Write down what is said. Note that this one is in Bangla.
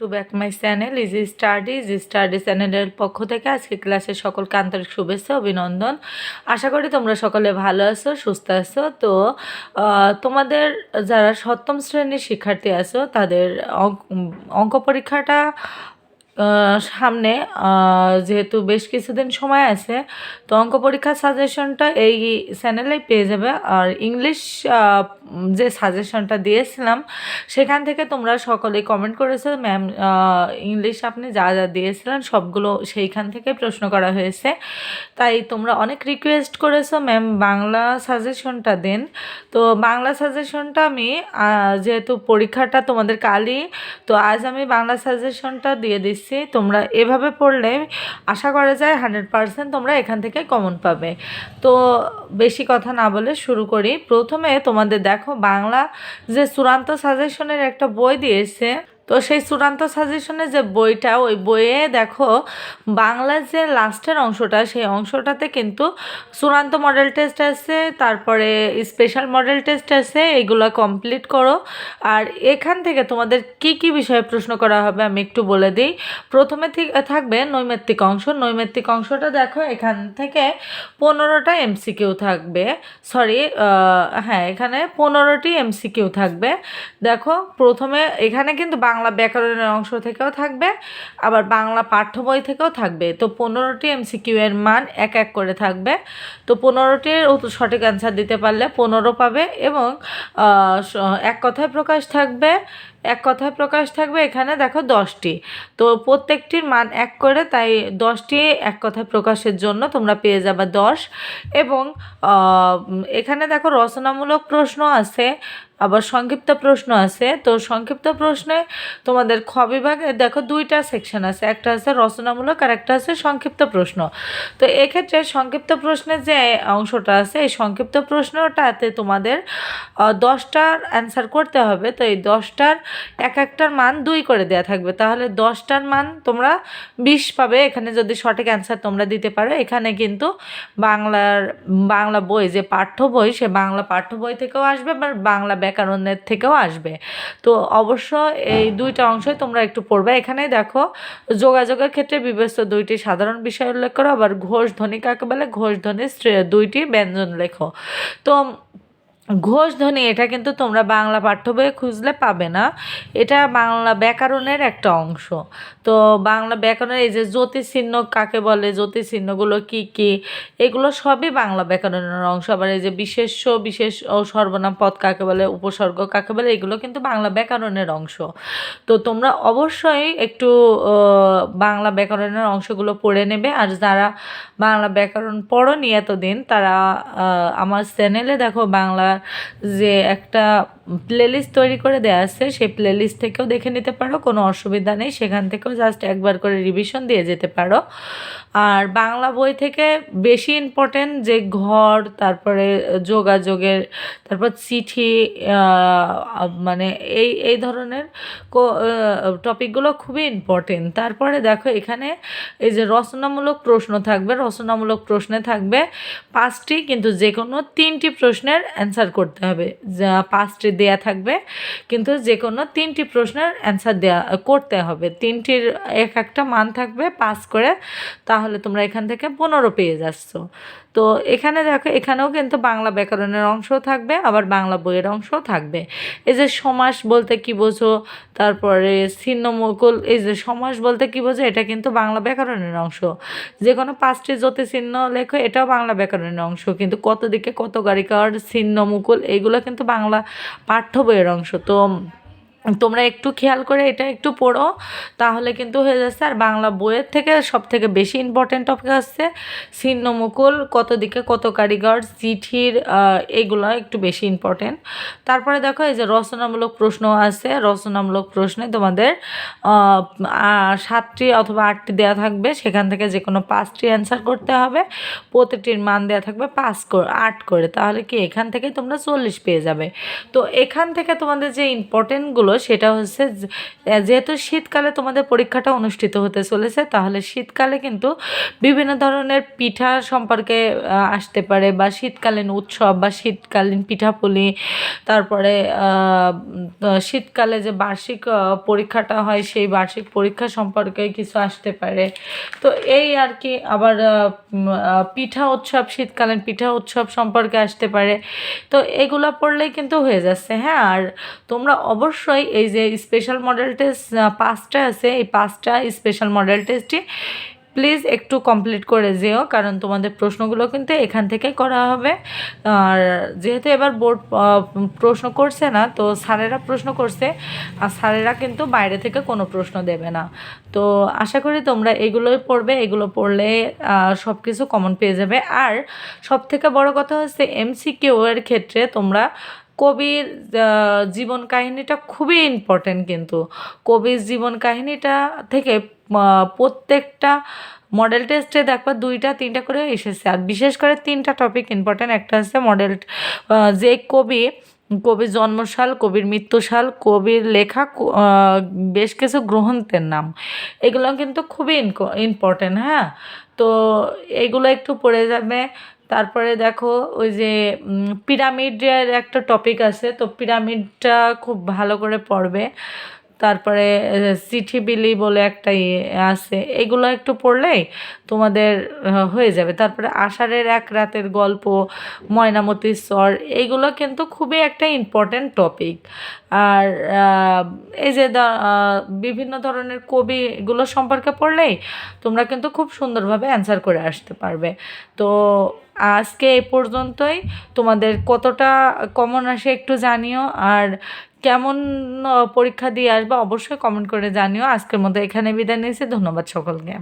To back my channel is study is study চ্যানেলের পক্ষ থেকে আজকে ক্লাসের সকলকে আন্তরিক শুভেচ্ছা, অভিনন্দন। আশা করি তোমরা সকলে ভালো আছো, সুস্থ আছো। তো তোমাদের যারা সপ্তম শ্রেণির শিক্ষার্থী আছো, তাদের অঙ্ক- পরীক্ষাটা সামনে যেহেতু বেশ কিছুদিন সময় আছে, তো অঙ্ক পরীক্ষার সাজেশনটা এই চ্যানেলেই পেয়ে যাবে। আর ইংলিশ যে সাজেশনটা দিয়েছিলাম, সেখান থেকে তোমরা সকলেই কমেন্ট করেছ ম্যাম ইংলিশ আপনি যা যা দিয়েছিলেন সবগুলো সেইখান থেকে প্রশ্ন করা হয়েছে। তাই তোমরা অনেক রিকোয়েস্ট করেছ ম্যাম বাংলা সাজেশনটা দিন। তো বাংলা সাজেশনটা আমি যেহেতু পরীক্ষাটা তোমাদের কালই, তো আজ আমি বাংলা সাজেশনটা দিয়ে দিচ্ছি। তোমরা এভাবে পড়লে আশা করা যায় হান্ড্রেড পারসেন্ট তোমরা এখান থেকে কমন পাবে। তো বেশি কথা না বলে শুরু করি। প্রথমে তোমাদের দেখো বাংলা যে চূড়ান্ত সাজেশনের একটা বই দিয়েছে তো সেই চূড়ান্ত সাজেশনের যে বইটা, ওই বইয়ে দেখো বাংলার যে লাস্টের অংশটা, সেই অংশটাতে কিন্তু চূড়ান্ত মডেল টেস্ট আছে তারপরে স্পেশাল মডেল টেস্ট আছে এগুলো কমপ্লিট করো। আর এখান থেকে তোমাদের কি কি বিষয়ে প্রশ্ন করা হবে আমি একটু বলে দিই। প্রথমে থাকবে নৈমিত্তিক অংশ। নৈমিত্তিক অংশটা দেখো, এখান থেকে পনেরোটা এমসিকিউ থাকবে। সরি হ্যাঁ এখানে পনেরোটি এমসিকিউ থাকবে। দেখো, প্রথমে এখানে কিন্তু বাংলা ব্যাকরণের অংশ থেকেও থাকবে, আবার বাংলা পাঠ্য বই থেকেও থাকবে। তো পনেরোটি এমসিকিউ এর মান এক এক করে থাকবে। তো পনেরোটির সঠিক অ্যান্সার দিতে পারলে পনেরো পাবে এবং এক কথায় প্রকাশ থাকবে। এক কথায় প্রকাশ থাকবে, এখানে দেখো দশটি। তো প্রত্যেকটির মান এক করে, তাই দশটি এক কথায় প্রকাশের জন্য তোমরা পেয়ে যাবে দশ। এবং এখানে দেখো রচনামূলক প্রশ্ন আছে, আবার সংক্ষিপ্ত প্রশ্ন আছে। তো সংক্ষিপ্ত প্রশ্নে তোমাদের খ বিভাগে দেখো দুইটা সেকশন আছে, একটা আছে রচনামূলক আর একটা আছে সংক্ষিপ্ত প্রশ্ন। তো এক্ষেত্রে সংক্ষিপ্ত প্রশ্নের যে অংশটা আছে, এই সংক্ষিপ্ত প্রশ্নটাতে তোমাদের দশটার অ্যান্সার করতে হবে। তো এই দশটার এক একটার মান দুই করে দেওয়া থাকবে। তাহলে দশটার মান তোমরা বিশ পাবে। এখানে যদি সঠিক অ্যান্সার তোমরা দিতে পারো, এখানে কিন্তু বাংলার, বাংলা বই, যে পাঠ্য বই, সে বাংলা পাঠ্য বই থেকেও আসবে বা বাংলা ব্যাকরণের থেকেও আসবে। তো অবশ্য এই দুইটা অংশই তোমরা একটু পড়বে। এখানে দেখো, যোগাযোগের ক্ষেত্রে বিবেচ্য দুইটি সাধারণ বিষয় উল্লেখ করো, আবার ঘোষ ধ্বনি কাকে বলে ঘোষ ধ্বনি দুইটি ব্যঞ্জন লেখো। তো ঘোষ ধ্বনি, এটা কিন্তু তোমরা বাংলা পাঠ্য বইয়ে খুঁজলে পাবে না। এটা বাংলা ব্যাকরণের একটা অংশ। তো বাংলা ব্যাকরণের এই যে জ্যোতি চিহ্ন কাকে বলে জ্যোতি চিহ্নগুলো কি কি, এগুলো সবই বাংলা ব্যাকরণের অংশ। আবার এই যে বিশেষ্য, বিশেষ ও সর্বনাম পদ কাকে বলে, উপসর্গ কাকে বলে, এগুলো কিন্তু বাংলা ব্যাকরণের অংশ। তো তোমরা অবশ্যই একটু বাংলা ব্যাকরণের অংশগুলো পড়ে নেবে। আর যারা বাংলা ব্যাকরণ পড়ো নি এতদিন, তারা আমার চ্যানেলে দেখো বাংলা যে একটা প্লেলিস্ট তৈরি করে দেওয়া আছে, সেই প্লেলিস্ট থেকেও দেখে নিতে পারো, কোনো অসুবিধা নেই। সেখান থেকেও জাস্ট একবার করে রিভিশন দিয়ে যেতে পারো। আর বাংলা বই থেকে বেশি ইম্পর্টেন্ট যে ঘর, তারপরে যোগাযোগের, তারপর চিঠি মানে এই এই ধরনের টপিকগুলো খুবই ইম্পর্টেন্ট তারপরে দেখো এখানে এই যে রচনামূলক প্রশ্ন থাকবে, রচনামূলক প্রশ্নে থাকবে পাঁচটি, কিন্তু যে কোনো তিনটি প্রশ্নের অ্যান্সার করতে হবে। যা, পাঁচটি দেয়া থাকবে। কিন্তু যে কোনো তিনটি প্রশ্নের অ্যান্সার দেয়া, করতে হবে। তিনটির এক একটা মান থাকবে পাস করে, তাহলে তোমরা এখান থেকে পনেরো পেয়ে যাচ্ছ। তো এখানে দেখো, এখানেও কিন্তু বাংলা ব্যাকরণের অংশ থাকবে, আবার বাংলা বইয়ের অংশও থাকবে। এই যে সমাস বলতে কি বোঝো, তারপরে ছিন্নমুকুল এই যে সমাস বলতে কি বোঝো, এটা কিন্তু বাংলা ব্যাকরণের অংশ। যে কোনো পাঁচটি জ্যোতি চিহ্ন লেখো, এটাও বাংলা ব্যাকরণের অংশ। কিন্তু কত দিকে কত গাড়িকার ছিন্ন মুকুল এইগুলো কিন্তু বাংলা পাঠ্য বইয়ের অংশ। তো তোমরা একটু খেয়াল করে এটা একটু পড়ো, তাহলে কিন্তু হয়ে যাচ্ছে। আর বাংলা বইয়ের থেকে সব থেকে বেশি ইম্পর্টেন্ট টপিক আসছে ছিন্নমুকুল কত দিকে কত কারিগর, চিঠির এগুলো একটু বেশি ইম্পর্টেন্ট তারপরে দেখো এই যে রচনামূলক প্রশ্ন আছে, রচনামূলক প্রশ্নে তোমাদের সাতটি অথবা আটটি দেওয়া থাকবে, সেখান থেকে যে কোনো পাঁচটি অ্যান্সার করতে হবে। প্রতিটির মান দেওয়া থাকবে পাঁচ আট করে, তাহলে কি এখান থেকে তোমরা চল্লিশ পেয়ে যাবে। তো এখান থেকে তোমাদের যে ইম্পর্টেন্টগুলো হলো সেটা হচ্ছে যেহেতু শীতকালে তোমাদের পরীক্ষাটা অনুষ্ঠিত হতে চলেছে, তাহলে শীতকালে কিন্তু বিভিন্ন ধরনের পিঠা সম্পর্কে আসতে পারে বা শীতকালীন উৎসব বা শীতকালীন পিঠাপুলি, তারপরে শীতকালে যে বার্ষিক পরীক্ষাটা হয় সেই বার্ষিক পরীক্ষা সম্পর্কে কিছু আসতে পারে। তো এই আর কি আবার পিঠা উৎসব, শীতকালীন পিঠা উৎসব সম্পর্কে আসতে পারে। তো এগুলো পড়লেই কিন্তু হয়ে যাচ্ছে হ্যাঁ? আর তোমরা অবশ্যই এই যে স্পেশাল মডেল টেস্ট পাঁচটা আছে, এই পাঁচটা স্পেশাল মডেল টেস্টটি প্লিজ একটু কমপ্লিট করে যেও, কারণ তোমাদের প্রশ্নগুলো কিন্তু এখান থেকে করা হবে। আর যেহেতু এবার বোর্ড প্রশ্ন করছে না, তো স্যারেরা প্রশ্ন করছে, আর স্যারেরা কিন্তু বাইরে থেকে কোনো প্রশ্ন দেবে না। তো আশা করি তোমরা এগুলোই পড়বে, এগুলো পড়লে সব কিছু কমন পেয়ে যাবে। আর সব থেকে বড় কথা হচ্ছে এমসিকিউ এর ক্ষেত্রে তোমরা কবির জীবন কাহিনীটা খুবই ইম্পর্টেন্ট কিন্তু। কবির জীবন কাহিনীটা থেকে প্রত্যেকটা মডেল টেস্টে দেখবা দুইটা, তিনটা করে এসেছে। আর বিশেষ করে তিনটা টপিক ইম্পর্টেন্ট একটা হচ্ছে মডেল যে কবি, কবির জন্মসাল, কবির মৃত্যুসাল, কবির লেখা বেশ কিছু গ্রন্থের নাম। এগুলো কিন্তু খুবই ইম্পর্টেন্ট হ্যাঁ? তো এগুলো একটু পড়ে যাবে। তারপরে দেখো ওই যে পিরামিডের একটা টপিক আছে তো পিরামিডটা খুব ভালো করে পড়বে। তারপরে চিঠি বিলি বলে একটা ইয়ে আছে, এগুলো একটু পড়লেই তোমাদের হয়ে যাবে। তারপরে আষাঢ়ের এক রাতের গল্প ময়নামতির স্বর এইগুলো কিন্তু খুবই একটা ইম্পর্ট্যান্ট টপিক আর এই যে বিভিন্ন ধরনের কবি এগুলো সম্পর্কে পড়লেই তোমরা কিন্তু খুব সুন্দরভাবে অ্যান্সার করে আসতে পারবে। তো আজকে এ পর্যন্তই। তোমাদের কতটা কমন আসে একটু জানিও। আর কেমন পরীক্ষা দিয়ে আসবা অবশ্যই কমেন্ট করে জানিও। আজকের মতো এখানে বিদায় নিয়েছি। ধন্যবাদ সকলকে।